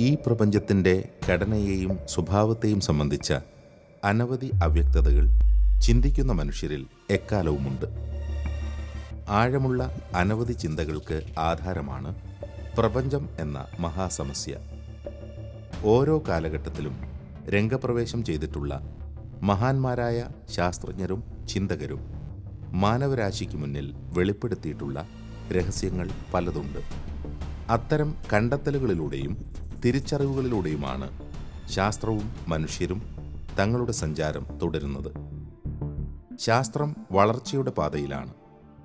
ഈ പ്രപഞ്ചത്തിന്റെ ഘടനയെയും സ്വഭാവത്തെയും സംബന്ധിച്ച അനവധി അവ്യക്തതകൾ ചിന്തിക്കുന്ന മനുഷ്യരിൽ എക്കാലവുമുണ്ട്. ആഴമുള്ള അനവധി ചിന്തകൾക്ക് ആധാരമാണ് പ്രപഞ്ചം എന്ന മഹാസമസ്യ. ഓരോ കാലഘട്ടത്തിലും രംഗപ്രവേശം ചെയ്തിട്ടുള്ള മഹാന്മാരായ ശാസ്ത്രജ്ഞരും ചിന്തകരും മാനവരാശിക്ക് മുന്നിൽ വെളിപ്പെടുത്തിയിട്ടുള്ള രഹസ്യങ്ങൾ പലതുണ്ട്. അത്തരം കണ്ടെത്തലുകളിലൂടെയും തിരിച്ചറിവുകളിലൂടെയുമാണ് ശാസ്ത്രവും മനുഷ്യരും തങ്ങളുടെ സഞ്ചാരം തുടരുന്നത്. ശാസ്ത്രം വളർച്ചയുടെ പാതയിലാണ്.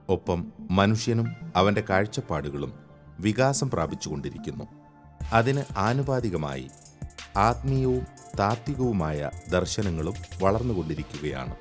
ഒപ്പം മനുഷ്യനും അവന്റെ കാഴ്ചപ്പാടുകളും വികാസം പ്രാപിച്ചുകൊണ്ടിരിക്കുന്നു. അതിന് ആനുപാതികമായി ആത്മീയവും താത്വികവുമായ ദർശനങ്ങളും വളർന്നുകൊണ്ടിരിക്കുകയാണ്.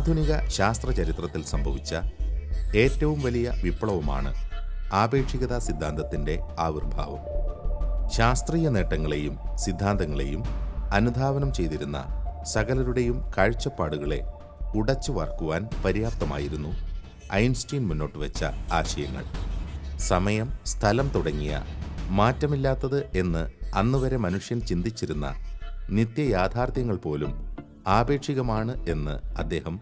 ആധുനിക ശാസ്ത്രചരിത്രത്തിൽ സംഭവിച്ച ഏറ്റവും വലിയ വിപ്ലവമാണ് ആപേക്ഷികതാ സിദ്ധാന്തത്തിന്റെ ആവിർഭാവം. ശാസ്ത്രീയ നേട്ടങ്ങളെയും സിദ്ധാന്തങ്ങളെയും അനുധാവനം ചെയ്തിരുന്ന സകലരുടെയും കാഴ്ചപ്പാടുകളെ ഉടച്ചു വാർക്കുവാൻ പര്യാപ്തമായിരുന്നു ഐൻസ്റ്റീൻ മുന്നോട്ട് വെച്ച ആശയങ്ങൾ. സമയം സ്ഥലം തുടങ്ങിയ മാറ്റമില്ലാത്തത് എന്ന് അന്നുവരെ മനുഷ്യൻ ചിന്തിച്ചിരുന്ന നിത്യയാഥാർത്ഥ്യങ്ങൾ പോലും ആപേക്ഷികമാണ് എന്ന് അദ്ദേഹം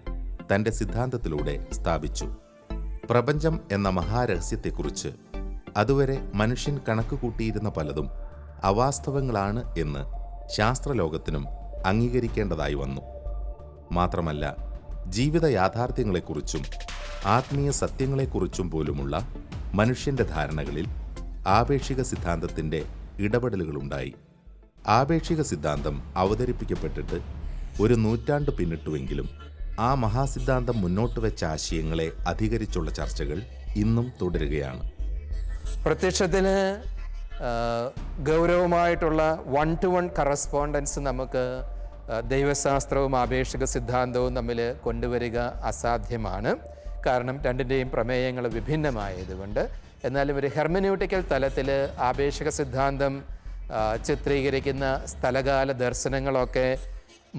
തന്റെ സിദ്ധാന്തത്തിലൂടെ സ്ഥാപിച്ചു. പ്രപഞ്ചം എന്ന മഹാരഹസ്യത്തെക്കുറിച്ച് അതുവരെ മനുഷ്യൻ കണക്ക് കൂട്ടിയിരുന്ന പലതും അവാസ്തവങ്ങളാണ് എന്ന് ശാസ്ത്രലോകത്തിനും അംഗീകരിക്കേണ്ടതായി വന്നു. മാത്രമല്ല ജീവിത യാഥാർത്ഥ്യങ്ങളെക്കുറിച്ചും ആത്മീയ സത്യങ്ങളെക്കുറിച്ചും പോലുമുള്ള മനുഷ്യന്റെ ധാരണകളിൽ ആപേക്ഷിക സിദ്ധാന്തത്തിന്റെ ഇടപെടലുകളുണ്ടായി. ആപേക്ഷിക സിദ്ധാന്തം അവതരിപ്പിക്കപ്പെട്ടിട്ട് ഒരു നൂറ്റാണ്ട് പിന്നിട്ടുവെങ്കിലും ആ മഹാസിദ്ധാന്തം മുന്നോട്ട് വെച്ച ആശയങ്ങളെ അധികരിച്ചുള്ള ചർച്ചകൾ ഇന്നും തുടരുകയാണ്. പ്രത്യക്ഷത്തിന് ഗൗരവമായിട്ടുള്ള വൺ ടു വൺ കറസ്പോണ്ടൻസ് നമുക്ക് ദൈവശാസ്ത്രവും ആപേക്ഷിക സിദ്ധാന്തവും തമ്മിൽ കൊണ്ടുവരിക അസാധ്യമാണ്. കാരണം രണ്ടിന്റെയും പ്രമേയങ്ങൾ വിഭിന്നമായതുകൊണ്ട്. എന്നാലും ഒരു ഹെർമനൂട്ടിക്കൽ തലത്തിൽ ആപേക്ഷിക സിദ്ധാന്തം ചിത്രീകരിക്കുന്ന സ്ഥലകാല ദർശനങ്ങളൊക്കെ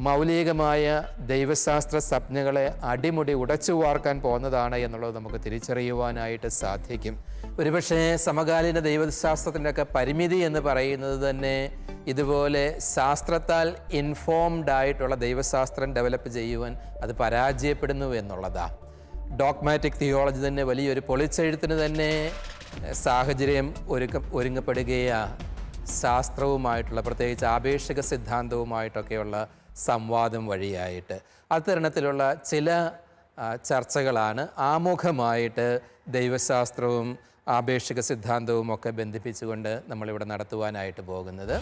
മൗലികമായ ദൈവശാസ്ത്ര സ്വപ്നങ്ങളെ അടിമുടി ഉടച്ചു വാർക്കാൻ പോകുന്നതാണ് എന്നുള്ളത് നമുക്ക് തിരിച്ചറിയുവാനായിട്ട് സാധിക്കും. ഒരുപക്ഷെ സമകാലീന ദൈവശാസ്ത്രത്തിന്റെ ഒക്കെ പരിമിതി എന്ന് പറയുന്നത് തന്നെ ഇതുപോലെ ശാസ്ത്രത്താൽ ഇൻഫോംഡ് ആയിട്ടുള്ള ദൈവശാസ്ത്രം ഡെവലപ്പ് ചെയ്യുവാൻ അത് പരാജയപ്പെടുന്നു എന്നുള്ളതാണ് ഡോക്മാറ്റിക് തിയോളജി തന്നെ വലിയൊരു പൊളിച്ചെഴുത്തിന് തന്നെ സാഹചര്യം ഒരുക്ക ഒരുങ്ങപ്പെടുകയാണ് ശാസ്ത്രവുമായിട്ടുള്ള പ്രത്യേകിച്ച് ആപേക്ഷിക സിദ്ധാന്തവുമായിട്ടൊക്കെയുള്ള സംവാദം വഴിയായിട്ട്. അത്തരണത്തിലുള്ള ചില ചർച്ചകളാണ് ആമുഖമായിട്ട് ദൈവശാസ്ത്രവും ആപേക്ഷിക സിദ്ധാന്തവും ഒക്കെ ബന്ധിപ്പിച്ചുകൊണ്ട് നമ്മളിവിടെ നടത്തുവാനായിട്ട് പോകുന്നത്.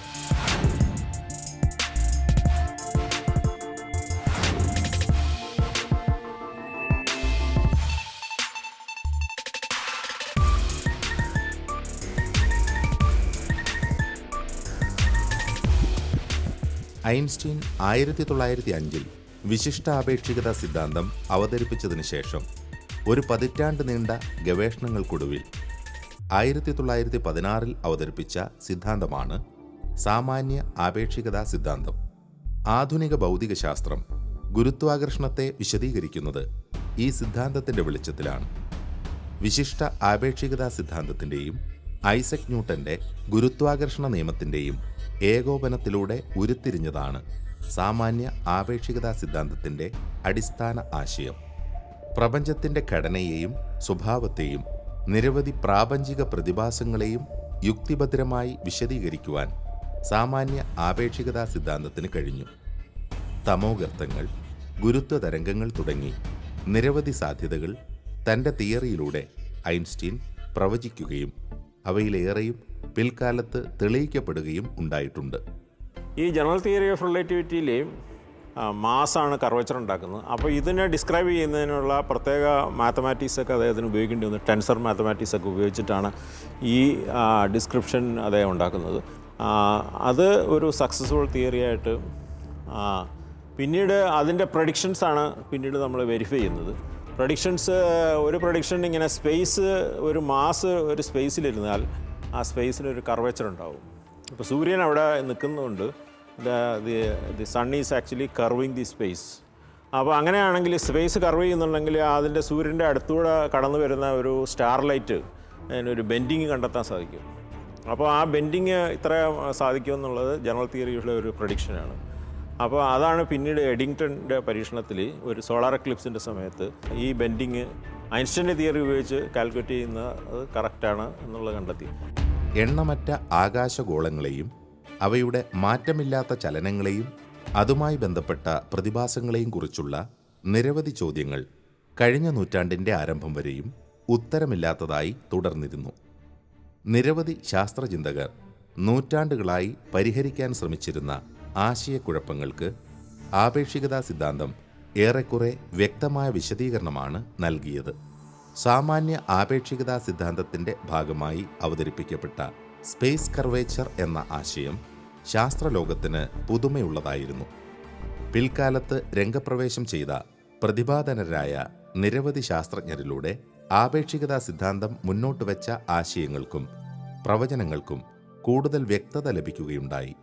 ഐൻസ്റ്റീൻ ആയിരത്തി തൊള്ളായിരത്തി അഞ്ചിൽ വിശിഷ്ടാപേക്ഷികത സിദ്ധാന്തം അവതരിപ്പിച്ചതിന് ശേഷം ഒരു പതിറ്റാണ്ട് നീണ്ട ഗവേഷണങ്ങൾക്കൊടുവിൽ ആയിരത്തി തൊള്ളായിരത്തി പതിനാറിൽ അവതരിപ്പിച്ച സിദ്ധാന്തമാണ് സാമാന്യ ആപേക്ഷികതാ സിദ്ധാന്തം. ആധുനിക ഭൗതികശാസ്ത്രം ഗുരുത്വാകർഷണത്തെ വിശദീകരിക്കുന്നത് ഈ സിദ്ധാന്തത്തിന്റെ വെളിച്ചത്തിലാണ്. വിശിഷ്ട ആപേക്ഷികതാ സിദ്ധാന്തത്തിന്റെയും ഐസക് ന്യൂട്ടന്റെ ഗുരുത്വാകർഷണ നിയമത്തിന്റെയും ഏകോപനത്തിലൂടെ ഉരുത്തിരിഞ്ഞതാണ് സാമാന്യ ആപേക്ഷികതാ സിദ്ധാന്തത്തിന്റെ അടിസ്ഥാന ആശയം. പ്രപഞ്ചത്തിന്റെ ഘടനയെയും സ്വഭാവത്തെയും നിരവധി പ്രാപഞ്ചിക പ്രതിഭാസങ്ങളെയും യുക്തിഭദ്രമായി വിശദീകരിക്കുവാൻ സാമാന്യ ആപേക്ഷികതാ സിദ്ധാന്തത്തിന് കഴിഞ്ഞു. തമോഗർത്തങ്ങൾ ഗുരുത്വ തരംഗങ്ങൾ തുടങ്ങി നിരവധി സാധ്യതകൾ തന്റെ തിയറിയിലൂടെ ഐൻസ്റ്റീൻ പ്രവചിക്കുകയും അവയിലേറെയും പിൽക്കാലത്ത് തെളിയിക്കപ്പെടുകയും ഉണ്ടായിട്ടുണ്ട്. ഈ ജനറൽ തിയറി ഓഫ് റിലേറ്റിവിറ്റിയിൽ മാസാണ് കർവച്ചർ ഉണ്ടാക്കുന്നത്. അപ്പോൾ ഇതിനെ ഡിസ്ക്രൈബ് ചെയ്യുന്നതിനുള്ള പ്രത്യേക മാത്തമാറ്റിക്സ് ഒക്കെ അദ്ദേഹത്തിന് ഉപയോഗിക്കേണ്ടി വന്നു. ടെൻസർ മാത്തമാറ്റിക്സ് ഒക്കെ ഉപയോഗിച്ചിട്ടാണ് ഈ ഡിസ്ക്രിപ്ഷൻ അദ്ദേഹം ഉണ്ടാക്കുന്നത്. അത് ഒരു സക്സസ്ഫുൾ തിയറി ആയിട്ട് പിന്നീട് അതിന്റെ പ്രഡിക്ഷൻസാണ് പിന്നീട് നമ്മൾ വെരിഫൈ ചെയ്യുന്നത്. പ്രഡിക്ഷൻസ് ഒരു പ്രഡിക്ഷൻ ഇങ്ങനെ സ്പേസ് ഒരു മാസ് ഒരു സ്പേസിലിരുന്നാൽ ആ സ്പേസിലൊരു കർവേച്ചർ ഉണ്ടാവും. ഇപ്പോൾ സൂര്യൻ അവിടെ നിൽക്കുന്നതുകൊണ്ട് the the sun is actually curving the space അപ്പോൾ അങ്ങനെയാണെങ്കിൽ സ്പേസ് കർവ് ചെയ്യുന്നുണ്ടെങ്കിൽ അതിന്റെ സൂര്യന്റെ അടുത്തൂടെ കടന്നു വരുന്ന ഒരു സ്റ്റാർ ലൈറ്റ് അതിനൊരു ബെൻഡിങ് കണ്ടെത്താൻ സാധിക്കും. അപ്പോൾ ആ ബെൻഡിങ് ഇത്ര സാധിക്കുമെന്നുള്ളത് ജനറൽ തിയറിയുടെ ഒരു പ്രഡിക്ഷനാണ് അപ്പോൾ അതാണ് പിന്നീട് എഡിങ്ടന്റെ പരീക്ഷണത്തിൽ ഒരു സോളാർ എക്ലിപ്സിന്റെ സമയത്ത് ഈ ബെൻഡിങ് ഐൻസ്റ്റൈന്റെ തിയറി ഉപയോഗിച്ച് കാൽക്കുലേറ്റ് ചെയ്യുന്ന ചെയ്യുന്നത് കറക്റ്റാണ് എന്നുള്ളത് കണ്ടെത്തി. എണ്ണമറ്റ ആകാശഗോളങ്ങളെയും അവയുടെ മാറ്റമില്ലാത്ത ചലനങ്ങളെയും അതുമായി ബന്ധപ്പെട്ട പ്രതിഭാസങ്ങളെയും കുറിച്ചുള്ള നിരവധി ചോദ്യങ്ങൾ കഴിഞ്ഞ നൂറ്റാണ്ടിന്റെ ആരംഭം വരെയും ഉത്തരമില്ലാത്തതായി തുടർന്നിരുന്നു. നിരവധി ശാസ്ത്രചിന്തകർ നൂറ്റാണ്ടുകളായി പരിഹരിക്കാൻ ശ്രമിച്ചിരുന്ന ആശയക്കുഴപ്പങ്ങൾക്ക് ആപേക്ഷികതാ സിദ്ധാന്തം ഏറെക്കുറെ വ്യക്തമായ വിശദീകരണമാണ് നൽകിയത്. സാമാന്യ ആപേക്ഷികതാ സിദ്ധാന്തത്തിന്റെ ഭാഗമായി അവതരിപ്പിക്കപ്പെട്ട സ്പേസ് കർവേച്ചർ എന്ന ആശയം ശാസ്ത്രലോകത്തിന് പുതുമയുള്ളതായിരുന്നു. പിൽക്കാലത്ത് രംഗപ്രവേശം ചെയ്ത പ്രതിഭാധനരായ നിരവധി ശാസ്ത്രജ്ഞരിലൂടെ ആപേക്ഷികതാ സിദ്ധാന്തം മുന്നോട്ട് വെച്ച ആശയങ്ങൾക്കും പ്രവചനങ്ങൾക്കും കൂടുതൽ വ്യക്തത ലഭിക്കുകയുണ്ടായി.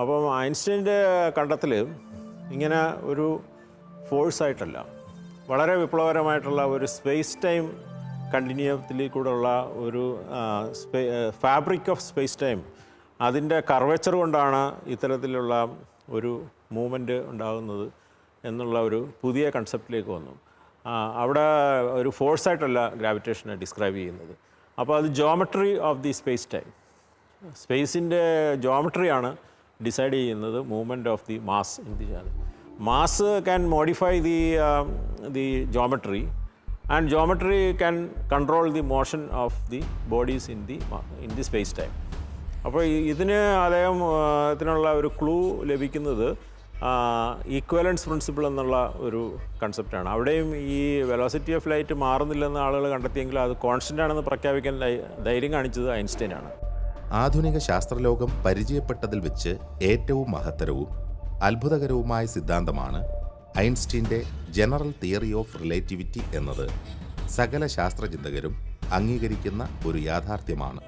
അപ്പം ഐൻസ്റ്റൈന്റെ കണ്ടെത്തൽ ഇങ്ങനെ ഒരു ഫോഴ്സായിട്ടല്ല. വളരെ വിപ്ലവകരമായിട്ടുള്ള ഒരു സ്പേസ് ടൈം കണ്ടിന്യൂത്തിൽ കൂടെയുള്ള ഒരു space fabric of space time. അതിന്റെ കർവേച്ചർ കൊണ്ടാണ് ഇത്തരത്തിലുള്ള ഒരു മൂവ്മെന്റ് ഉണ്ടാകുന്നത് എന്നുള്ള ഒരു പുതിയ കൺസെപ്റ്റിലേക്ക് വന്നു. അവിടെ ഒരു ഫോഴ്സായിട്ടല്ല ഗ്രാവിറ്റേഷനെ ഡിസ്ക്രൈബ് ചെയ്യുന്നത്. അപ്പോൾ അത് geometry of the space time. സ്പേസിന്റെ ജോമെട്രിയാണ് ഡിസൈഡ് ചെയ്യുന്നത് movement of the mass in the mass can modify the the geometry and geometry can control the motion of the bodies in the in the space time. അപ്പോൾ ഇതിന് അദ്ദേഹം ഇതിനുള്ള ഒരു clue ലഭിക്കുന്നത് equivalence principle എന്നുള്ള ഒരു കൺസെപ്റ്റാണ് അവിടെയും ഈ വെലോസിറ്റി ഓഫ് ലൈറ്റ് മാറുന്നില്ലെന്ന് ആളുകൾ കണ്ടെത്തിയെങ്കിൽ അത് കോൺസ്റ്റന്റ് ആണെന്ന് പ്രഖ്യാപിക്കാൻ ധൈര്യം കാണിച്ചത് ഐൻസ്റ്റൈനാണ് ആധുനിക ശാസ്ത്രലോകം പരിചയപ്പെട്ടതിൽ വെച്ച് ഏറ്റവും മഹത്തരവും അത്ഭുതകരവുമായ സിദ്ധാന്തമാണ് ഐൻസ്റ്റീന്റെ ജനറൽ തിയറി ഓഫ് റിലേറ്റിവിറ്റി എന്നത്. സകല ശാസ്ത്രചിന്തകരും അംഗീകരിക്കുന്ന ഒരു യാഥാർത്ഥ്യമാണ്.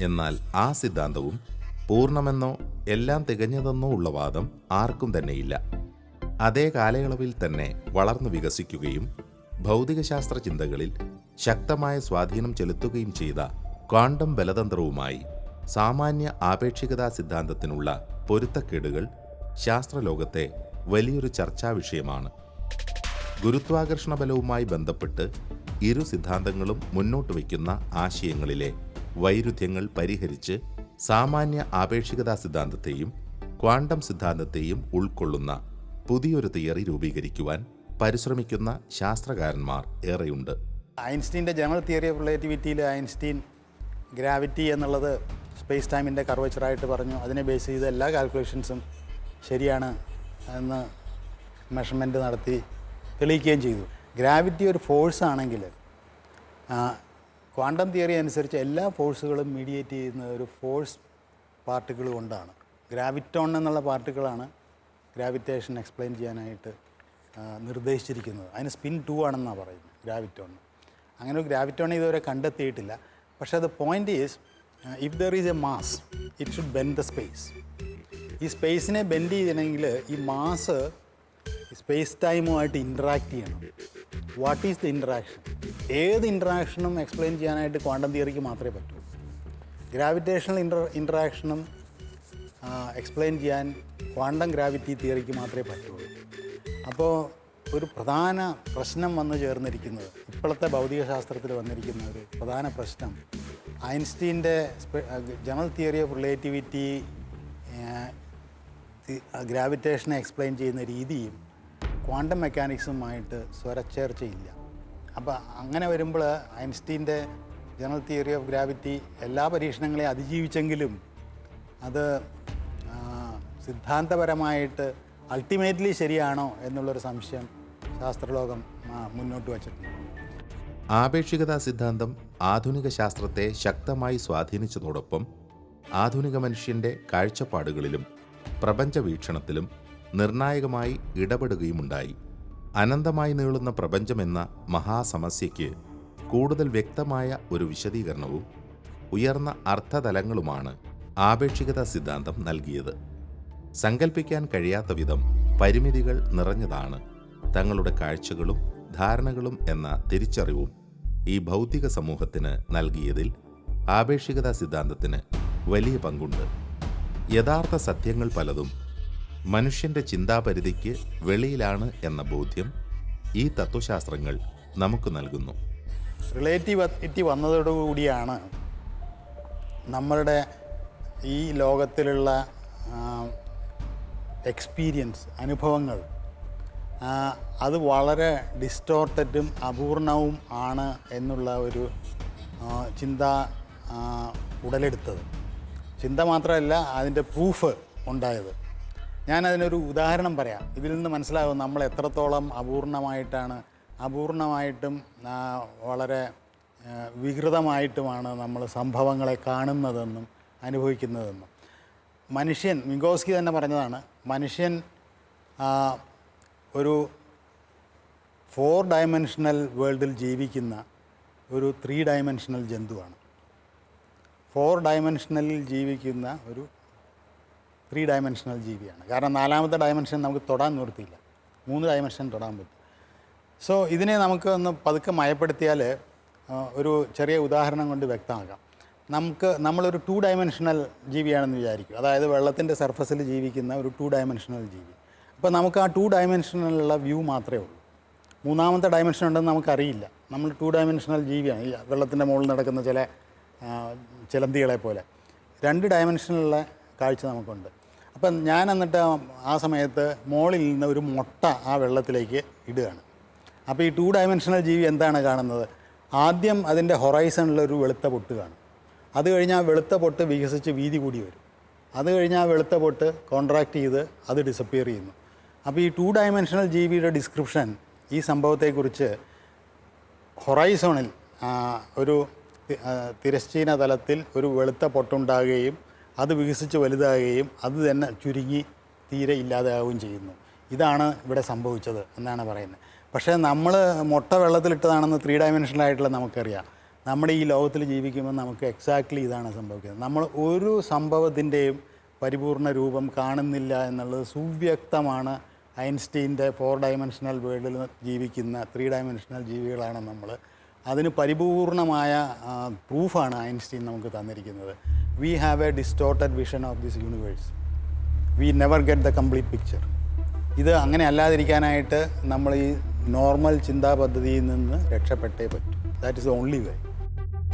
എന്നാൽ ആ സിദ്ധാന്തവും പൂർണമെന്നോ എല്ലാം തികഞ്ഞതെന്നോ ഉള്ള വാദം ആർക്കും തന്നെയില്ല. അതേ കാലയളവിൽ തന്നെ വളർന്നു വികസിക്കുകയും ഭൗതികശാസ്ത്ര ചിന്തകളിൽ ശക്തമായ സ്വാധീനം ചെലുത്തുകയും ചെയ്ത ക്വാണ്ടം ബലതന്ത്രവുമായി സാമാന്യ ആപേക്ഷികതാ സിദ്ധാന്തത്തിനുള്ള പൊരുത്തക്കേടുകൾ ശാസ്ത്രലോകത്തെ വലിയൊരു ചർച്ചാ വിഷയമാണ്. ഗുരുത്വാകർഷണ ബലവുമായി ബന്ധപ്പെട്ട് ഇരു സിദ്ധാന്തങ്ങളും മുന്നോട്ട് വയ്ക്കുന്ന ആശയങ്ങളിലെ വൈരുദ്ധ്യങ്ങൾ പരിഹരിച്ച് സാമാന്യ ആപേക്ഷികതാ സിദ്ധാന്തത്തെയും ക്വാണ്ടം സിദ്ധാന്തത്തെയും ഉൾക്കൊള്ളുന്ന പുതിയൊരു തിയറി രൂപീകരിക്കുവാൻ പരിശ്രമിക്കുന്ന ശാസ്ത്രകാരന്മാർ ഏറെയുണ്ട്. ഐൻസ്റ്റീന്റെ ജനറൽ തിയറി ഓഫ് റിലേറ്റിവിറ്റിയിൽ ഐൻസ്റ്റീൻ ഗ്രാവിറ്റി എന്നുള്ളത് സ്പേസ് ടൈമിന്റെ കർവേച്ചറായിട്ട് പറഞ്ഞു. അതിനെ ബേസ് ചെയ്ത് എല്ലാ കാൽക്കുലേഷൻസും ശരിയാണ് എന്ന് മെഷർമെന്റ് നടത്തി തെളിയിക്കുകയും ചെയ്തു. ഗ്രാവിറ്റി ഒരു ഫോഴ്സ് ആണെങ്കിൽ ക്വാണ്ടം തിയറി അനുസരിച്ച് എല്ലാ ഫോഴ്സുകളും മീഡിയേറ്റ് ചെയ്യുന്ന ഒരു ഫോഴ്സ് പാർട്ടിക്കിൾ കൊണ്ടാണ്. ഗ്രാവിറ്റോൺ എന്നുള്ള പാർട്ടിക്കിളാണ് ഗ്രാവിറ്റേഷൻ എക്സ്പ്ലെയിൻ ചെയ്യാനായിട്ട് നിർദ്ദേശിച്ചിരിക്കുന്നത്. അതിന് സ്പിൻ ടു ആണെന്നാണ് പറയുന്നത് ഗ്രാവിറ്റോൺ അങ്ങനെ ഗ്രാവിറ്റോൺ ഇതുവരെ കണ്ടെത്തിയിട്ടില്ല. പക്ഷേ അത് point is if there is a mass it should bend the space ഈ സ്പേസിനെ ബെൻഡ് ചെയ്യണമെങ്കിൽ ഈ മാസ് സ്പേസ് ടൈമുമായിട്ട് ഇൻട്രാക്ട് ചെയ്യണം. വാട്ട് ഈസ് ദ ഇൻട്രാക്ഷൻ ഏത് ഇൻട്രാക്ഷനും എക്സ്പ്ലെയിൻ ചെയ്യാനായിട്ട് ക്വാണ്ടം തിയറിക്ക് മാത്രമേ പറ്റൂ. ഗ്രാവിറ്റേഷണൽ ഇൻട്ര ഇൻട്രാക്ഷനും എക്സ്പ്ലെയിൻ ചെയ്യാൻ ക്വാണ്ടം ഗ്രാവിറ്റി തിയറിക്ക് മാത്രമേ പറ്റുള്ളൂ. അപ്പോൾ ഒരു പ്രധാന പ്രശ്നം വന്നു ചേർന്നിരിക്കുന്നത് ഇപ്പോഴത്തെ ഭൗതികശാസ്ത്രത്തിൽ വന്നിരിക്കുന്ന ഒരു പ്രധാന പ്രശ്നം ഐൻസ്റ്റീന്റെ ജനറൽ തിയറി ഓഫ് റിലേറ്റിവിറ്റി ഗ്രാവിറ്റേഷനെ എക്സ്പ്ലെയിൻ ചെയ്യുന്ന രീതിയും ക്വാണ്ടം മെക്കാനിക്സുമായിട്ട് സ്വരച്ചേർച്ചയില്ല. അപ്പോൾ അങ്ങനെ വരുമ്പോൾ ഐൻസ്റ്റീന്റെ ജനറൽ തിയറി ഓഫ് ഗ്രാവിറ്റി എല്ലാ പരീക്ഷണങ്ങളെയും അതിജീവിച്ചെങ്കിലും അത് സിദ്ധാന്തപരമായിട്ട് അൾട്ടിമേറ്റ്ലി ശരിയാണോ എന്നുള്ളൊരു സംശയം ശാസ്ത്രലോകം മുന്നോട്ട് വച്ചിട്ടുണ്ട്. ആപേക്ഷികതാ സിദ്ധാന്തം ആധുനിക ശാസ്ത്രത്തെ ശക്തമായി സ്വാധീനിച്ചതോടൊപ്പം ആധുനിക മനുഷ്യന്റെ കാഴ്ചപ്പാടുകളിലും പ്രപഞ്ച വീക്ഷണത്തിലും നിർണായകമായി ഇടപെടുകയുമുണ്ടായി. അനന്തമായി നീളുന്ന പ്രപഞ്ചമെന്ന മഹാസമസ്യയ്ക്ക് കൂടുതൽ വ്യക്തമായ ഒരു വിശദീകരണവും ഉയർന്ന അർത്ഥതലങ്ങളുമാണ് ആപേക്ഷികത സിദ്ധാന്തം നൽകിയത്. സങ്കല്പിക്കാൻ കഴിയാത്ത വിധം പരിമിതികൾ നിറഞ്ഞതാണ് തങ്ങളുടെ കാഴ്ചകളും ധാരണകളും എന്ന തിരിച്ചറിവും ഈ ഭൗതിക സമൂഹത്തിന് നൽകിയതിൽ ആപേക്ഷികതാ സിദ്ധാന്തത്തിന് വലിയ പങ്കുണ്ട്. യഥാർത്ഥ സത്യങ്ങൾ പലതും മനുഷ്യന്റെ ചിന്താപരിധിക്ക് വെളിയിലാണ് എന്ന ബോധ്യം ഈ തത്വശാസ്ത്രങ്ങൾ നമുക്ക് നൽകുന്നു. റിലേറ്റിവിറ്റി വന്നതോടുകൂടിയാണ് നമ്മളുടെ ഈ ലോകത്തിലുള്ള എക്സ്പീരിയൻസ് അനുഭവങ്ങൾ അത് വളരെ ഡിസ്റ്റോർട്ടഡും അപൂർണവും ആണ് എന്നുള്ള ഒരു ചിന്ത ഉടലെടുത്തത്. ചിന്ത മാത്രമല്ല അതിന്റെ പ്രൂഫ് ഉണ്ടായത്. ഞാനതിനൊരു ഉദാഹരണം പറയാം. ഇതിൽ നിന്ന് മനസ്സിലാകും നമ്മൾ എത്രത്തോളം അപൂർണമായിട്ടാണ് അപൂർണമായിട്ടും വളരെ വികൃതമായിട്ടുമാണ് നമ്മൾ സംഭവങ്ങളെ കാണുന്നതെന്നും അനുഭവിക്കുന്നതെന്നും. മനുഷ്യൻ മിങ്കോസ്കി തന്നെ പറഞ്ഞതാണ് മനുഷ്യൻ ഒരു ഫോർ ഡയമെൻഷണൽ വേൾഡിൽ ജീവിക്കുന്ന ഒരു ത്രീ ഡയമെൻഷണൽ ജന്തുവാണ്. ഫോർ ഡയമെൻഷണലിൽ ജീവിക്കുന്ന ഒരു ത്രീ ഡയമെൻഷണൽ ജീവിയാണ്. കാരണം നാലാമത്തെ ഡയമെൻഷൻ നമുക്ക് തൊടാൻ നിർത്തിയില്ല മൂന്ന് ഡയമെൻഷൻ തൊടാൻ പറ്റും. സോ ഇതിനെ നമുക്ക് ഒന്ന് പതുക്കെ മയപ്പെടുത്തിയാൽ ഒരു ചെറിയ ഉദാഹരണം കൊണ്ട് വ്യക്തമാക്കാം. നമുക്ക് നമ്മളൊരു ടു ഡയമെൻഷണൽ ജീവിയാണെന്ന് വിചാരിക്കും. അതായത് വെള്ളത്തിന്റെ സർഫസിൽ ജീവിക്കുന്ന ഒരു ടു ഡയമെൻഷണൽ ജീവി. അപ്പോൾ നമുക്ക് ആ ടു ഡയമെൻഷനിലുള്ള വ്യൂ മാത്രമേ ഉള്ളൂ. മൂന്നാമത്തെ ഡയമെൻഷൻ ഉണ്ടെന്ന് നമുക്കറിയില്ല. നമ്മൾ ടു ഡയമെൻഷണൽ ജീവിയാണ്. ഈ വെള്ളത്തിന്റെ മുകളിൽ നടക്കുന്ന ചില ചിലന്തികളെ പോലെ. രണ്ട് ഡയമെൻഷനിലുള്ള കാഴ്ച നമുക്കുണ്ട്. അപ്പം ഞാൻ എന്നിട്ട് ആ- ആ സമയത്ത് മോളിൽ നിന്ന് ഒരു മുട്ട ആ വെള്ളത്തിലേക്ക് ഇടുകയാണ്. അപ്പോൾ ഈ ടു ഡയമെൻഷണൽ ജീവി എന്താണ് കാണുന്നത്? ആദ്യം അതിന്റെ ഹൊറൈസണിലൊരു വെളുത്ത പൊട്ട് കാണും. അത് കഴിഞ്ഞ് ആ വെളുത്ത പൊട്ട് വികസിച്ച് വീതി കൂടി വരും. അത് കഴിഞ്ഞ് ആ വെളുത്ത പൊട്ട് കോൺട്രാക്ട് ചെയ്ത് അത് ഡിസപ്പിയർ ചെയ്യുന്നു. അപ്പോൾ ഈ ടു ഡയമെൻഷണൽ ജീവിയുടെ ഡിസ്ക്രിപ്ഷൻ ഈ സംഭവത്തെക്കുറിച്ച് ഹൊറൈസോണിൽ ഒരു തിരശ്ചീന തലത്തിൽ ഒരു വെളുത്ത പൊട്ടുണ്ടാകുകയും അത് വികസിച്ച് വലുതാകുകയും അത് തന്നെ ചുരുങ്ങി തീരെ ഇല്ലാതാവുകയും ചെയ്യുന്നു. ഇതാണ് ഇവിടെ സംഭവിച്ചത് എന്നാണ് പറയുന്നത്. പക്ഷേ നമ്മൾ മുട്ട വെള്ളത്തിലിട്ടതാണെന്ന് ത്രീ ഡയമെൻഷനായിട്ടുള്ള നമുക്കറിയാം. നമ്മുടെ ഈ ലോകത്തിൽ ജീവിക്കുമ്പോൾ നമുക്ക് എക്സാക്ട്ലി ഇതാണ് സംഭവിക്കുന്നത്. നമ്മൾ ഒരു സംഭവത്തിന്റെയും പരിപൂർണ രൂപം കാണുന്നില്ല എന്നുള്ളത് സുവ്യക്തമാണ് ഐൻസ്റ്റീന്റെ ഫോർ ഡയമെൻഷണൽ വേൾഡിൽ ജീവിക്കുന്ന ത്രീ ഡയമെൻഷണൽ ജീവികളാണ് നമ്മൾ. അതിന് പരിപൂർണമായ പ്രൂഫാണ് ഐൻസ്റ്റീൻ നമുക്ക് തന്നിരിക്കുന്നത്. We have a distorted vision of this universe we never get the complete picture ഇത് അങ്ങനെ അല്ലാതിരിക്കാനായിട്ട് നമ്മൾ ഈ നോർമൽ ചിന്താ പദ്ധതിയിൽ നിന്ന് രക്ഷപ്പെട്ടേ പറ്റൂ. ദാറ്റ് ഇസ് ഓൺലി വേ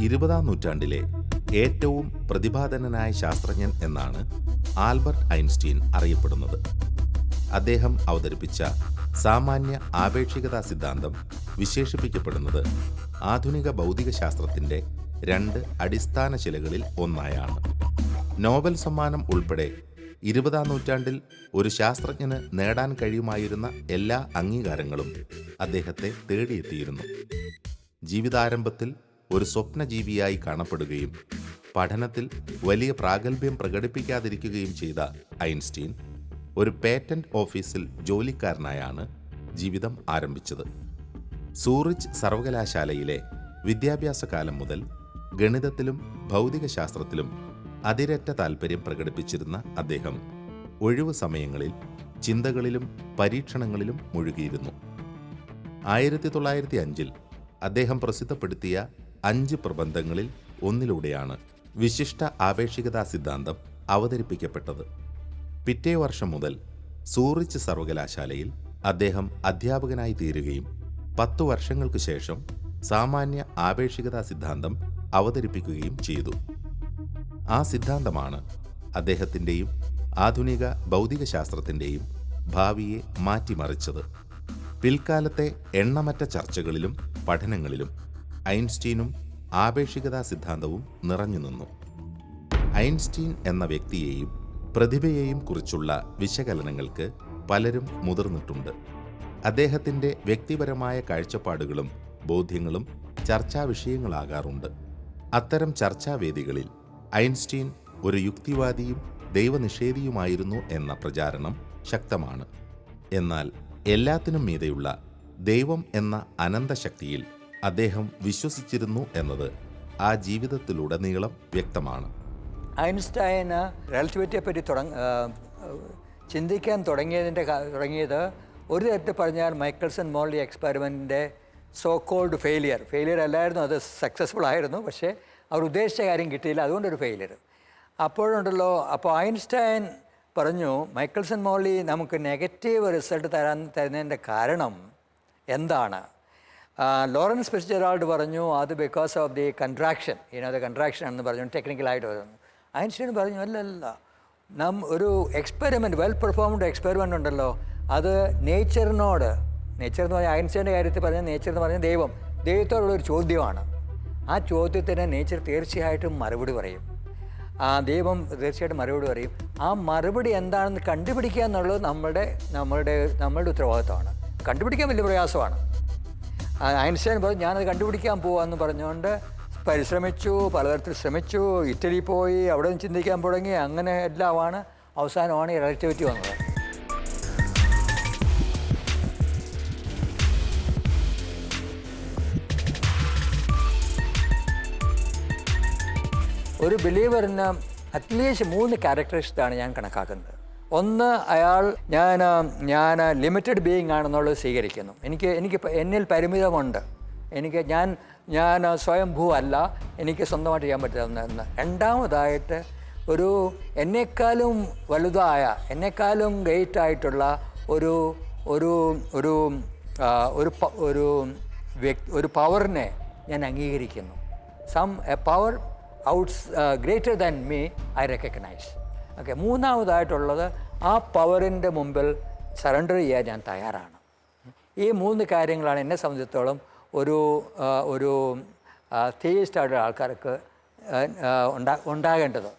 ഇരുപതാം നൂറ്റാണ്ടിലെ ഏറ്റവും പ്രതിഭാധനനായ ശാസ്ത്രജ്ഞൻ എന്നാണ് ആൽബർട്ട് ഐൻസ്റ്റീൻ അറിയപ്പെടുന്നത്. അദ്ദേഹം അവതരിപ്പിച്ച സാമാന്യ ആപേക്ഷികതാ സിദ്ധാന്തം വിശേഷിപ്പിക്കപ്പെടുന്നത് ആധുനിക ഭൗതിക ശാസ്ത്രത്തിന്റെ രണ്ട് അടിസ്ഥാന ശിലകളിൽ ഒന്നായാണ്. നോബൽ സമ്മാനം ഉൾപ്പെടെ ഇരുപതാം നൂറ്റാണ്ടിൽ ഒരു ശാസ്ത്രജ്ഞന് നേടാൻ കഴിയുമായിരുന്ന എല്ലാ അംഗീകാരങ്ങളും അദ്ദേഹത്തെ തേടിയെത്തിയിരുന്നു. ജീവിതാരംഭത്തിൽ ഒരു സ്വപ്നജീവിയായി കാണപ്പെടുകയും പഠനത്തിൽ വലിയ പ്രാഗൽഭ്യം പ്രകടിപ്പിക്കാതിരിക്കുകയും ചെയ്ത ഐൻസ്റ്റീൻ ഒരു പേറ്റന്റ് ഓഫീസിൽ ജോലിക്കാരനായാണ് ജീവിതം ആരംഭിച്ചത്. സൂറിച്ച് സർവകലാശാലയിലെ വിദ്യാഭ്യാസ കാലം മുതൽ ഗണിതത്തിലും ഭൗതികശാസ്ത്രത്തിലും അതിരറ്റ താൽപ്പര്യം പ്രകടിപ്പിച്ചിരുന്ന അദ്ദേഹം ഒഴിവു സമയങ്ങളിൽ ചിന്തകളിലും പരീക്ഷണങ്ങളിലും മുഴുകിയിരുന്നു. ആയിരത്തി തൊള്ളായിരത്തി അഞ്ചിൽ അദ്ദേഹം പ്രസിദ്ധപ്പെടുത്തിയ അഞ്ച് പ്രബന്ധങ്ങളിൽ ഒന്നിലൂടെയാണ് വിശിഷ്ട ആപേക്ഷികതാ സിദ്ധാന്തം അവതരിപ്പിക്കപ്പെട്ടത്. പിറ്റേ വർഷം മുതൽ സൂറിച്ച് സർവകലാശാലയിൽ അദ്ദേഹം അധ്യാപകനായി തീരുകയും പത്തു വർഷങ്ങൾക്കു ശേഷം സാമാന്യ ആപേക്ഷികതാ സിദ്ധാന്തം അവതരിപ്പിക്കുകയും ചെയ്തു. ആ സിദ്ധാന്തമാണ് അദ്ദേഹത്തിന്റെയും ആധുനിക ഭൗതികശാസ്ത്രത്തിന്റെയും ഭാവിയെ മാറ്റിമറിച്ചത്. പിൽക്കാലത്തെ എണ്ണമറ്റ ചർച്ചകളിലും പഠനങ്ങളിലും ഐൻസ്റ്റീനും ആപേക്ഷികതാ സിദ്ധാന്തവും നിറഞ്ഞു നിന്നു. ഐൻസ്റ്റീൻ എന്ന വ്യക്തിയെയും പ്രതിഭയെയും കുറിച്ചുള്ള വിശകലനങ്ങൾക്ക് പലരും മുതിർന്നിട്ടുണ്ട്. അദ്ദേഹത്തിന്റെ വ്യക്തിപരമായ കാഴ്ചപ്പാടുകളും ബോധ്യങ്ങളും ചർച്ചാ വിഷയങ്ങളാകാറുണ്ട്. അത്തരം ചർച്ചാവേദികളിൽ ഐൻസ്റ്റീൻ ഒരു യുക്തിവാദിയും ദൈവനിഷേധിയുമായിരുന്നു എന്ന പ്രചാരണം ശക്തമാണ്. എന്നാൽ എല്ലാത്തിനും മീതെയുള്ള ദൈവം എന്ന അനന്തശക്തിയിൽ അദ്ദേഹം വിശ്വസിച്ചിരുന്നു എന്നത് ആ ജീവിതത്തിലുടനീളം വ്യക്തമാണ്. ഐൻസ്റ്റൈന് റിലേറ്റിവിറ്റിയെ പറ്റി തുടങ്ങ ചിന്തിക്കാൻ തുടങ്ങിയതിന്റെ തുടങ്ങിയത് ഒരു തരത്തിൽ പറഞ്ഞാൽ മൈക്കിൾസൺ മോളി എക്സ്പെരിമെന്റിന്റെ സോ കോൾഡ് ഫെയിലിയർ. ഫെയിലിയർ അല്ലായിരുന്നു അത് സക്സസ്ഫുൾ ആയിരുന്നു പക്ഷേ അവർ ഉദ്ദേശിച്ച കാര്യം കിട്ടിയില്ല അതുകൊണ്ടൊരു ഫെയിലിയർ. അപ്പോഴുണ്ടല്ലോ അപ്പോൾ ഐൻസ്റ്റൈൻ പറഞ്ഞു മൈക്കിൾസൺ മോളി നമുക്ക് നെഗറ്റീവ് റിസൾട്ട് തരാൻ തരുന്നതിന്റെ കാരണം എന്താണ്? ലോറൻസ് ഫിറ്റ്ജെറാൾഡ് പറഞ്ഞു അത് ബിക്കോസ് ഓഫ് ദി കൺട്രാക്ഷൻ ഇതിനകത്ത് കൺട്രാക്ഷൻ ആണെന്ന് പറഞ്ഞു ടെക്നിക്കലായിട്ട് പറഞ്ഞു. ഐൻസ്റ്റൈൻ പറഞ്ഞു അല്ല അല്ല നം ഒരു എക്സ്പെരിമെന്റ് വെൽ പെർഫോംഡ് എക്സ്പെരിമെന്റ് ഉണ്ടല്ലോ. അത് നേച്ചറിനോട് നേച്ചർ എന്ന് പറഞ്ഞാൽ ഐൻസ്റ്റൈന്റെ കാര്യത്തിൽ പറഞ്ഞാൽ നേച്ചർ എന്ന് പറഞ്ഞാൽ ദൈവം. ദൈവത്തോടുള്ള ഒരു ചോദ്യമാണ്. ആ ചോദ്യത്തിന് നേച്ചർ തീർച്ചയായിട്ടും മറുപടി പറയും. ആ ദൈവം തീർച്ചയായിട്ടും മറുപടി പറയും. ആ മറുപടി എന്താണെന്ന് കണ്ടുപിടിക്കുക എന്നുള്ളത് നമ്മളുടെ നമ്മളുടെ നമ്മളുടെ ഉത്തരവാദിത്തമാണ് കണ്ടുപിടിക്കാൻ വലിയ പ്രയാസമാണ്. ഐൻസ്റ്റൈൻ പറഞ്ഞു ഞാനത് കണ്ടുപിടിക്കാൻ പോവാമെന്ന് പറഞ്ഞുകൊണ്ട് പരിശ്രമിച്ചു പലതരത്തിൽ ശ്രമിച്ചു. ഇറ്റലി പോയി അവിടെ നിന്ന് ചിന്തിക്കാൻ തുടങ്ങി. അങ്ങനെ എല്ലാമാണ്. അവസാനമാണ് ഈ റിലേറ്റിവിറ്റി വന്നത്. ഒരു ബിലീവറിന് അറ്റ്ലീസ്റ്റ് മൂന്ന് ക്യാരക്ടറിസ്റ്റാണ് ഞാൻ കണക്കാക്കുന്നത്. ഒന്ന് അയാൾ ഞാൻ ഞാൻ ലിമിറ്റഡ് ബീയിങ് ആണെന്നുള്ളത് സ്വീകരിക്കുന്നു. എനിക്ക് എനിക്ക് എന്നിൽ പരിമിതമുണ്ട്. എനിക്ക് ഞാൻ ഞാൻ സ്വയംഭൂ അല്ല. എനിക്ക് സ്വന്തമായിട്ട് ചെയ്യാൻ പറ്റുന്ന രണ്ടാമതായിട്ട് ഒരു എന്നെക്കാളും വലുതായ എന്നെക്കാളും ഗ്രേറ്റ് ആയിട്ടുള്ള ഒരു ഒരു ഒരു ഒരു ഒരു വ്യക്തി ഒരു പവറിനെ ഞാൻ അംഗീകരിക്കുന്നു. Some a power outs greater than me I recognise okay മൂന്നാമതായിട്ടുള്ളത് ആ പവറിന്റെ മുമ്പിൽ സറണ്ടർ ചെയ്യാൻ ഞാൻ തയ്യാറാണ്. ഈ മൂന്ന് കാര്യങ്ങളാണ് എന്നെ സംബന്ധിച്ചിടത്തോളം ഒരു ഒരു തീയിസ്റ്റ് ആയിട്ടുള്ള ആൾക്കാർക്ക് ഉണ്ടാ ഉണ്ടാകേണ്ടത്.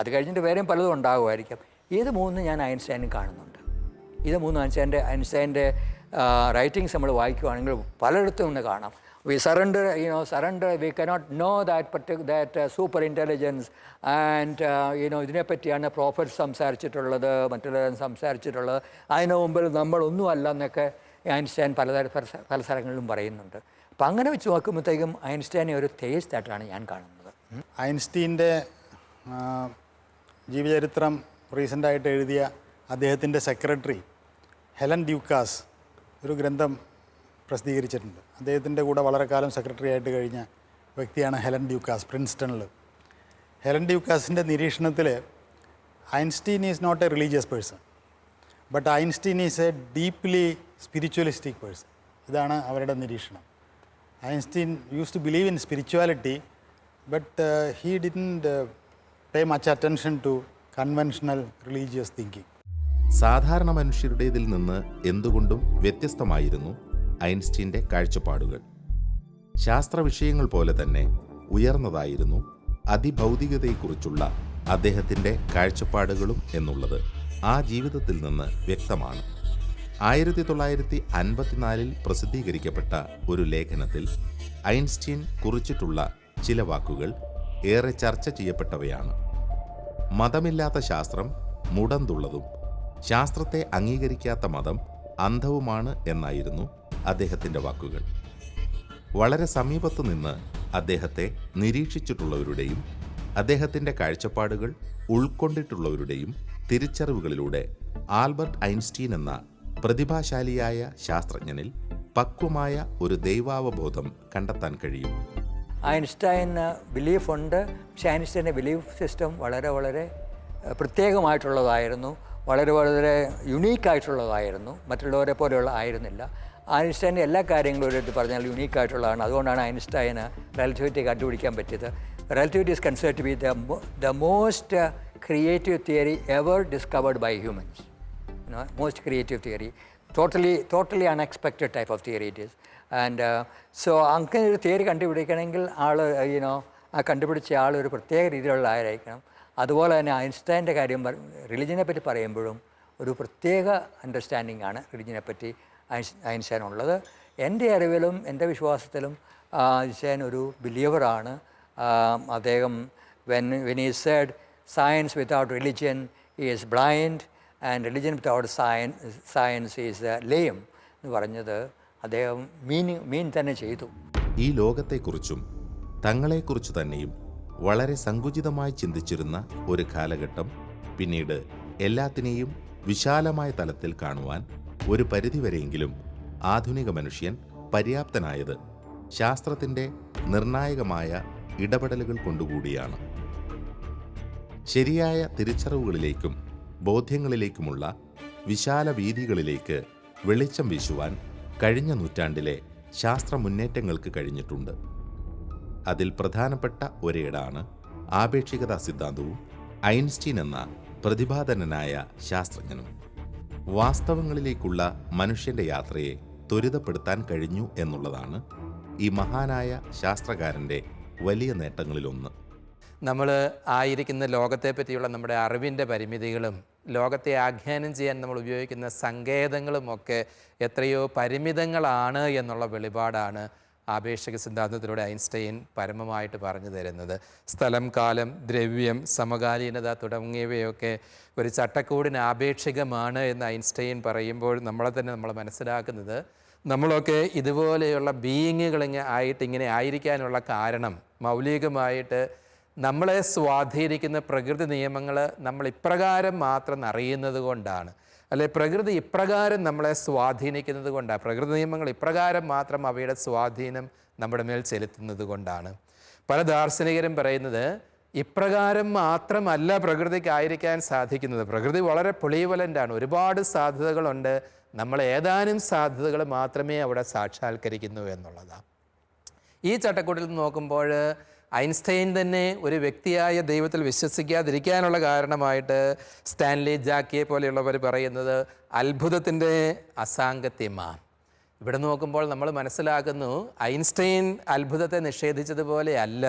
അത് കഴിഞ്ഞിട്ട് വേറെയും പലതും ഉണ്ടാകുമായിരിക്കും. ഇത് മൂന്ന് ഞാൻ ഐൻസ്റ്റൈനും കാണുന്നുണ്ട്. ഇത് മൂന്ന് ഐൻസ്റ്റൈന്റെ ഐൻസ്റ്റൈന്റെ റൈറ്റിങ്സ് നമ്മൾ വായിക്കുവാണെങ്കിൽ പലയിടത്തും ഒന്ന് കാണാം. We surrender you know surrender we cannot know that party that super intelligence and you know ഇതിനെപ്പറ്റിയാണ് prophet സംസാരിച്ചിട്ടുള്ളത് മറ്റുള്ളവരും സംസാരിച്ചിട്ടുള്ളത്. അതിന് മുമ്പിൽ നമ്മളൊന്നുമല്ല എന്നൊക്കെ ഐൻസ്റ്റൈൻ പലതര പല പല സ്ഥലങ്ങളിലും പറയുന്നുണ്ട്. അപ്പം അങ്ങനെ വെച്ച് നോക്കുമ്പോഴത്തേക്കും ഐൻസ്റ്റൈനെ ഒരു തേയിസ്റ്റായിട്ടാണ് ഞാൻ കാണുന്നത്. ഐൻസ്റ്റീന്റെ ജീവചരിത്രം റീസെന്റായിട്ട് എഴുതിയ അദ്ദേഹത്തിന്റെ സെക്രട്ടറി ഹെലൻ ഡ്യൂക്കാസ് ഒരു ഗ്രന്ഥം പ്രസിദ്ധീകരിച്ചിട്ടുണ്ട്. അദ്ദേഹത്തിന്റെ കൂടെ വളരെ കാലം സെക്രട്ടറി ആയിട്ട് കഴിഞ്ഞ വ്യക്തിയാണ് ഹെലൻ ഡ്യൂക്കാസ് പ്രിൻസ്റ്റണിൽ. ഹെലൻ ഡ്യൂക്കാസിന്റെ നിരീക്ഷണത്തിൽ Einstein is not a religious person but Einstein is a deeply spiritualistic person. ഇതാണ് അവരുടെ നിരീക്ഷണം. Einstein use to believe in spirituality but he didn't pay much attention to conventional religious thinking സാധാരണ മനുഷ്യരുടേതിൽ നിന്ന് എന്തുകൊണ്ടും വ്യത്യസ്തമായിരുന്നു ഐൻസ്റ്റീന്റെ കാഴ്ചപ്പാടുകൾ. ശാസ്ത്ര വിഷയങ്ങൾ പോലെ തന്നെ ഉയർന്നതായിരുന്നു അതിഭൗതികതയെക്കുറിച്ചുള്ള അദ്ദേഹത്തിന്റെ കാഴ്ചപ്പാടുകളും എന്നുള്ളത് ആ ജീവിതത്തിൽ നിന്ന് വ്യക്തമാണ്. ആയിരത്തി തൊള്ളായിരത്തി അൻപത്തിനാലിൽ പ്രസിദ്ധീകരിക്കപ്പെട്ട ഒരു ലേഖനത്തിൽ ഐൻസ്റ്റീൻ കുറിച്ചിട്ടുള്ള ചില വാക്കുകൾ ഏറെ ചർച്ച ചെയ്യപ്പെട്ടവയാണ്. മതമില്ലാത്ത ശാസ്ത്രം മുടന്തുള്ളതും ശാസ്ത്രത്തെ അംഗീകരിക്കാത്ത മതം അന്ധവുമാണ് എന്നായിരുന്നു അദ്ദേഹത്തിന്റെ വാക്കുകൾ. വളരെ സമീപത്തു നിന്ന് അദ്ദേഹത്തെ നിരീക്ഷിച്ചിട്ടുള്ളവരുടെയും അദ്ദേഹത്തിന്റെ കാഴ്ചപ്പാടുകൾ ഉൾക്കൊണ്ടിട്ടുള്ളവരുടെയും തിരിച്ചറിവുകളിലൂടെ ആൽബർട്ട് ഐൻസ്റ്റീൻ എന്ന പ്രതിഭാശാലിയായ ശാസ്ത്രജ്ഞനിൽ പക്വമായ ഒരു ദൈവാവബോധം കണ്ടെത്താൻ കഴിയും. ഐൻസ്റ്റൈന് ബിലീഫ് ഉണ്ട്. പക്ഷേ ഐൻസ്റ്റൈന്റെ ബിലീഫ് സിസ്റ്റം വളരെ വളരെ പ്രത്യേകമായിട്ടുള്ളതായിരുന്നു. വളരെ വളരെ യുണീക്കായിട്ടുള്ളതായിരുന്നു മറ്റുള്ളവരെ പോലെയുള്ള ആയിരുന്നില്ല. ഐൻസ്റ്റൈന്റെ എല്ലാ കാര്യങ്ങളും ഒരു പറഞ്ഞാൽ യുണീക്കായിട്ടുള്ളതാണ് അതുകൊണ്ടാണ് ഐൻസ്റ്റൈന് റിലേറ്റിവിറ്റി കണ്ടുപിടിക്കാൻ പറ്റിയത്. Relativity is considered to be the the most creative theory ever discovered by humans know, most creative theory. Totally, totally unexpected type of theory it is. And uh, so അങ്ങനെ ഒരു തിയറി കണ്ടുപിടിക്കണമെങ്കിൽ ആൾ you know ആ കണ്ടുപിടിച്ച ആൾ ഒരു പ്രത്യേക രീതിയിലുള്ള ആരായിരിക്കണം അതുപോലെ തന്നെ ഐൻസ്റ്റൈന്റെ കാര്യം റിലിജനെ പറ്റി പറയുമ്പോഴും ഒരു പ്രത്യേക അണ്ടർസ്റ്റാൻഡിംഗ് ആണ് റിലിജിയനെ പറ്റി ഐൻസ് ഐൻസ്റ്റൈൻ ഉള്ളത് എന്റെ അറിവിലും എന്റെ വിശ്വാസത്തിലും ഐൻസ്റ്റൈൻ ഒരു ബിലീവറാണ് അദ്ദേഹം when when he said science without religion is blind and religion without science science is lame എന്ന് പറഞ്ഞത് അദ്ദേഹം മീനിങ് മീൻ തന്നെ ചെയ്തു. ഈ ലോകത്തെക്കുറിച്ചും തങ്ങളെക്കുറിച്ച് തന്നെയും വളരെ സങ്കുചിതമായി ചിന്തിച്ചിരുന്ന ഒരു കാലഘട്ടം പിന്നീട് എല്ലാത്തിനെയും വിശാലമായ തലത്തിൽ കാണുവാൻ ഒരു പരിധിവരെയെങ്കിലും ആധുനിക മനുഷ്യൻ പര്യാപ്തനായത് ശാസ്ത്രത്തിന്റെ നിർണായകമായ ഇടപെടലുകൾ കൊണ്ടുകൂടിയാണ്. ശരിയായ തിരിച്ചറിവുകളിലേക്കും ബോധ്യങ്ങളിലേക്കുമുള്ള വിശാല വീതികളിലേക്ക് വെളിച്ചം വീശുവാൻ കഴിഞ്ഞ നൂറ്റാണ്ടിലെ ശാസ്ത്ര മുന്നേറ്റങ്ങൾക്ക് കഴിഞ്ഞിട്ടുണ്ട്. അതിൽ പ്രധാനപ്പെട്ട ഒരേടാണ് ആപേക്ഷികതാ സിദ്ധാന്തവും ഐൻസ്റ്റീൻ എന്ന പ്രതിഭാധനനായ ശാസ്ത്രജ്ഞനും. വാസ്തവങ്ങളിലേക്കുള്ള മനുഷ്യന്റെ യാത്രയെ ത്വരിതപ്പെടുത്താൻ കഴിഞ്ഞു എന്നുള്ളതാണ് ഈ മഹാനായ ശാസ്ത്രകാരന്റെ വലിയ നേട്ടങ്ങളിലൊന്ന്. നമ്മൾ ആയിരിക്കുന്ന ലോകത്തെ പറ്റിയുള്ള നമ്മുടെ അറിവിന്റെ പരിമിതികളും ലോകത്തെ ആഖ്യാനം ചെയ്യാൻ നമ്മൾ ഉപയോഗിക്കുന്ന സങ്കേതങ്ങളുമൊക്കെ എത്രയോ പരിമിതങ്ങളാണ് എന്നുള്ള വെളിപാടാണ് ആപേക്ഷിക സിദ്ധാന്തത്തിലൂടെ ഐൻസ്റ്റൈൻ പരമമായിട്ട് പറഞ്ഞു തരുന്നത്. സ്ഥലം കാലം ദ്രവ്യം സമകാലീനത തുടങ്ങിയവയൊക്കെ ഒരു ചട്ടക്കൂടിന് ആപേക്ഷികമാണ് എന്ന് ഐൻസ്റ്റൈൻ പറയുമ്പോൾ നമ്മളെ തന്നെ നമ്മൾ മനസ്സിലാക്കുന്നത്. നമ്മളൊക്കെ ഇതുപോലെയുള്ള ബീയിങ്ങുകൾ ആയിട്ട് ഇങ്ങനെ ആയിരിക്കാനുള്ള കാരണം മൗലികമായിട്ട് നമ്മളെ സ്വാധീനിക്കുന്ന പ്രകൃതി നിയമങ്ങൾ നമ്മൾ ഇപ്രകാരം മാത്രം അറിയുന്നത് കൊണ്ടാണ്. അല്ലെ പ്രകൃതി ഇപ്രകാരം നമ്മളെ സ്വാധീനിക്കുന്നത് കൊണ്ടാണ് പ്രകൃതി നിയമങ്ങൾ ഇപ്രകാരം മാത്രം അവയുടെ സ്വാധീനം നമ്മുടെ മേൽ ചെലുത്തുന്നത് കൊണ്ടാണ്. പല ദാർശനികരും പറയുന്നത് ഇപ്രകാരം മാത്രമല്ല പ്രകൃതിക്കായിരിക്കാൻ സാധിക്കുന്നത്. പ്രകൃതി വളരെ പൊളിവലന്റാണ്. ഒരുപാട് സാധ്യതകളുണ്ട്. നമ്മൾ ഏതാനും സാധ്യതകൾ മാത്രമേ അവിടെ സാക്ഷാത്കരിക്കുന്നു എന്നുള്ളതാണ് ഈ ചട്ടക്കൂട്ടിൽ നോക്കുമ്പോൾ ഐൻസ്റ്റൈൻ തന്നെ ഒരു വ്യക്തിയായ ദൈവത്തിൽ വിശ്വസിക്കാതിരിക്കാനുള്ള കാരണമായിട്ട് സ്റ്റാൻലി ജാക്കിയെ പോലെയുള്ളവർ പറയുന്നത് അത്ഭുതത്തിന്റെ അസാങ്കത്യമാണ് ഇവിടെ നോക്കുമ്പോൾ നമ്മൾ മനസ്സിലാക്കുന്നു ഐൻസ്റ്റൈൻ അത്ഭുതത്തെ നിഷേധിച്ചതുപോലെയല്ല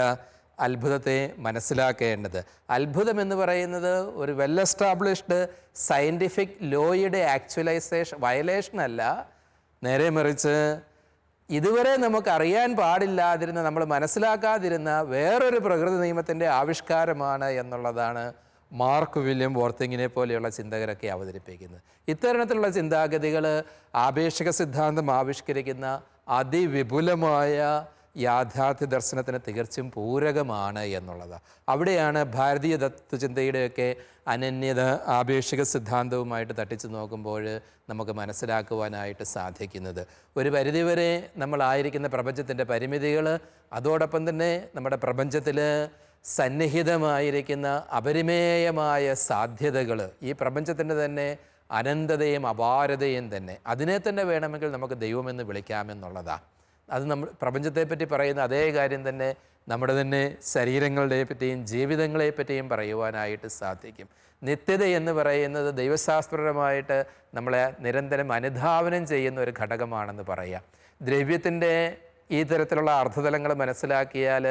അത്ഭുതത്തെ മനസ്സിലാക്കേണ്ടത്. അത്ഭുതം എന്ന് പറയുന്നത് ഒരു വെൽ എസ്റ്റാബ്ലിഷ്ഡ് സയന്റിഫിക് ലോയുടെ ആക്ച്വലൈസേഷൻ വയലേഷൻ അല്ല. നേരെ മറിച്ച് ഇതുവരെ നമുക്കറിയാൻ പാടില്ലാതിരുന്ന നമ്മൾ മനസ്സിലാക്കാതിരുന്ന വേറൊരു പ്രകൃതി നിയമത്തിന്റെ ആവിഷ്കാരമാണ് എന്നുള്ളതാണ് മാർക്ക് വില്യം വോർത്തിങ്ങിനെ പോലെയുള്ള ചിന്തകരൊക്കെ അവതരിപ്പിക്കുന്നത്. ഇത്തരത്തിലുള്ള ചിന്താഗതികൾ ആപേക്ഷിക സിദ്ധാന്തം ആവിഷ്കരിക്കുന്ന അതിവിപുലമായ യാഥാർത്ഥ്യ ദർശനത്തിന് തികച്ചും പൂരകമാണ് എന്നുള്ളത്. അവിടെയാണ് ഭാരതീയ തത്വചിന്തയുടെയൊക്കെ അനന്യത ആപേക്ഷിക സിദ്ധാന്തവുമായിട്ട് തട്ടിച്ചു നോക്കുമ്പോൾ നമുക്ക് മനസ്സിലാക്കുവാനായിട്ട് സാധിക്കുന്നത്. ഒരു പരിധിവരെ നമ്മളായിരിക്കുന്ന പ്രപഞ്ചത്തിന്റെ പരിമിതികൾ അതോടൊപ്പം തന്നെ നമ്മുടെ പ്രപഞ്ചത്തിൽ സന്നിഹിതമായിരിക്കുന്ന അപരിമേയമായ സാധ്യതകൾ ഈ പ്രപഞ്ചത്തിന്റെ തന്നെ അനന്തതയും അപാരതയും തന്നെ അതിനെ തന്നെ വേണമെങ്കിൽ നമുക്ക് ദൈവമെന്ന് വിളിക്കാമെന്നുള്ളതാണ് അത് നമ്മൾ പ്രപഞ്ചത്തെപ്പറ്റി പറയുന്ന അതേ കാര്യം തന്നെ നമ്മുടെ തന്നെ ശരീരങ്ങളെ പറ്റിയും ജീവിതങ്ങളെ പറ്റിയും പറയുവാനായിട്ട് സാധിക്കും. നിത്യത എന്ന് പറയുന്നത് ദൈവശാസ്ത്രപരമായിട്ട് നമ്മളെ നിരന്തരം അനുധാവനം ചെയ്യുന്ന ഒരു ഘടകമാണെന്ന് പറയാം. ദ്രവ്യത്തിന്റെ ഈ തരത്തിലുള്ള അർത്ഥതലങ്ങൾ മനസ്സിലാക്കിയാൽ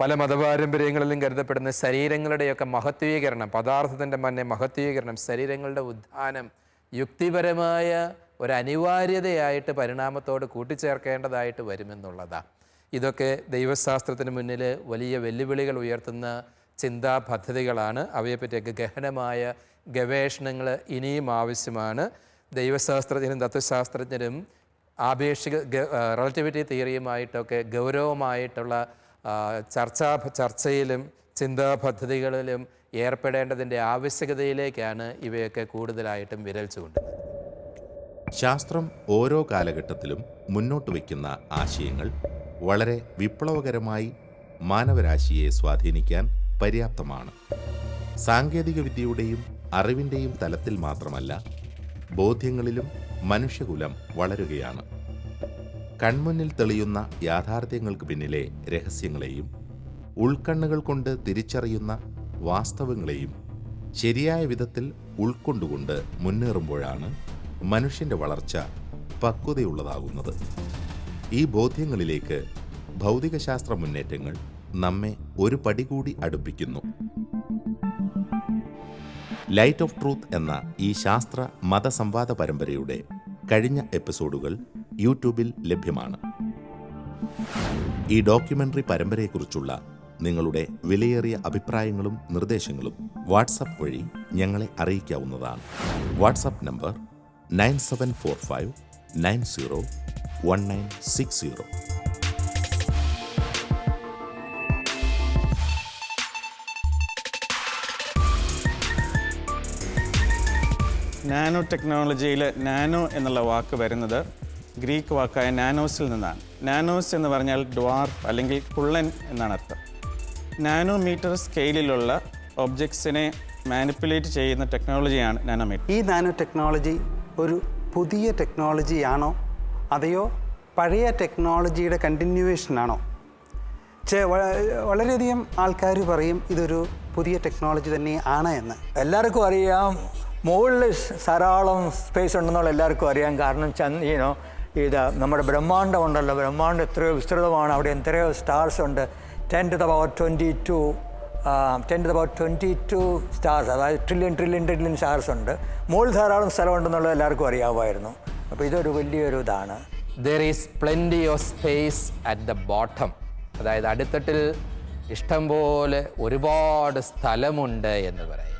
പല മതപാരമ്പര്യങ്ങളിലും കരുതപ്പെടുന്ന ശരീരങ്ങളുടെയൊക്കെ മഹത്വീകരണം പദാർത്ഥത്തിന്റെ മന്നെ മഹത്വീകരണം ശരീരങ്ങളുടെ ഉത്ഥാനം യുക്തിപരമായ ഒരു അനിവാര്യതയായിട്ട് പരിണാമത്തോട് കൂട്ടിച്ചേർക്കേണ്ടതായിട്ട് വരുമെന്നുള്ളതാണ് ഇതൊക്കെ ദൈവശാസ്ത്രത്തിന് മുന്നിൽ വലിയ വെല്ലുവിളികൾ ഉയർത്തുന്ന ചിന്താ പദ്ധതികളാണ്. അവയെപ്പറ്റിയൊക്കെ ഗഹനമായ ഗവേഷണങ്ങൾ ഇനിയും ആവശ്യമാണ്. ദൈവശാസ്ത്രജ്ഞരും തത്വശാസ്ത്രജ്ഞരും ആപേക്ഷിക റിലേറ്റിവിറ്റി തിയറിയുമായിട്ടൊക്കെ ഗൗരവമായിട്ടുള്ള ചർച്ചാ ചർച്ചയിലും ചിന്താ പദ്ധതികളിലും ഏർപ്പെടേണ്ടതിന്റെ ആവശ്യകതയിലേക്കാണ് ഇവയൊക്കെ കൂടുതലായിട്ടും വിരൽ ചൂണ്ടുന്നത്. ശാസ്ത്രം ഓരോ കാലഘട്ടത്തിലും മുന്നോട്ട് വയ്ക്കുന്ന ആശയങ്ങൾ വളരെ വിപ്ലവകരമായി മാനവരാശിയെ സ്വാധീനിക്കാൻ പര്യാപ്തമാണ്. സാങ്കേതികവിദ്യയുടെയും അറിവിന്റെയും തലത്തിൽ മാത്രമല്ല ബോധ്യങ്ങളിലും മനുഷ്യകുലം വളരുകയാണ്. കൺമുന്നിൽ തെളിയുന്ന യാഥാർത്ഥ്യങ്ങൾക്ക് പിന്നിലെ രഹസ്യങ്ങളെയും ഉൾക്കണ്ണുകൾ കൊണ്ട് തിരിച്ചറിയുന്ന വാസ്തവങ്ങളെയും ശരിയായ വിധത്തിൽ ഉൾക്കൊണ്ടുകൊണ്ട് മുന്നേറുമ്പോഴാണ് മനുഷ്യന്റെ വളർച്ച പക്വതയുള്ളതാകുന്നത്. ഈ ബോധ്യങ്ങളിലേക്ക് ഭൗതികശാസ്ത്ര മുന്നേറ്റങ്ങൾ നമ്മെ ഒരു പടി കൂടി അടുപ്പിക്കുന്നു. ലൈറ്റ് ഓഫ് ട്രൂത്ത് എന്ന ഈ ശാസ്ത്ര മതസംവാദ പരമ്പരയുടെ കഴിഞ്ഞ എപ്പിസോഡുകൾ യൂട്യൂബിൽ ലഭ്യമാണ്. ഈ ഡോക്യുമെന്ററി പരമ്പരയെക്കുറിച്ചുള്ള നിങ്ങളുടെ വിലയേറിയ അഭിപ്രായങ്ങളും നിർദ്ദേശങ്ങളും വാട്സപ്പ് വഴി ഞങ്ങളെ അറിയിക്കാവുന്നതാണ്. WhatsApp number nine seven four five nine zero one nine six zero. Nano ടെക്നോളജിയിൽ നാനോ എന്നുള്ള വാക്ക് വരുന്നത് ഗ്രീക്ക് വാക്കായ നാനോസിൽ നിന്നാണ്. നാനോസ് എന്ന് പറഞ്ഞാൽ ഡ്വാർഫ് അല്ലെങ്കിൽ കുള്ളൻ എന്നാണ് അർത്ഥം. നാനോമീറ്റർ സ്കെയിലിലുള്ള ഒബ്ജക്ട്സിനെ മാനിപ്പുലേറ്റ് ചെയ്യുന്ന ടെക്നോളജിയാണ് നാനോമീറ്റർ. ഈ നാനോ ടെക്നോളജി ഒരു പുതിയ ടെക്നോളജിയാണോ? അതെയോ പഴയ ടെക്നോളജിയുടെ കണ്ടിന്യൂവേഷനാണോ? ചെ വളരെയധികം ആൾക്കാർ പറയും ഇതൊരു പുതിയ ടെക്നോളജി തന്നെ ആണ് എന്ന്. എല്ലാവർക്കും അറിയാം. മുകളിൽ ധാരാളം സ്പേസ് ഉണ്ടെന്നുള്ള എല്ലാവർക്കും അറിയാം. കാരണം ചന്ദ്രനോ ഇത് നമ്മുടെ ബ്രഹ്മാണ്ടം ഉണ്ടല്ലോ. ബ്രഹ്മാണ്ടം എത്രയോ വിസ്തൃതമാണ്. അവിടെ എത്രയോ സ്റ്റാർസ് ഉണ്ട്. Ten to the power twenty two ten to about twenty two stars അതായത് ട്രില്യൺ ട്രില്യൺ ട്രില്യൺ സ്റ്റാർസ് ഉണ്ട്. മുകളിൽ ധാരാളം സ്ഥലമുണ്ടെന്നുള്ളത് എല്ലാവർക്കും അറിയാമായിരുന്നു അപ്പോൾ ഇതൊരു വലിയൊരു ഇതാണ്. There is plenty of space at the bottom അതായത് അടിത്തട്ടിൽ ഇഷ്ടംപോലെ ഒരുപാട് സ്ഥലമുണ്ട് എന്ന് പറയും.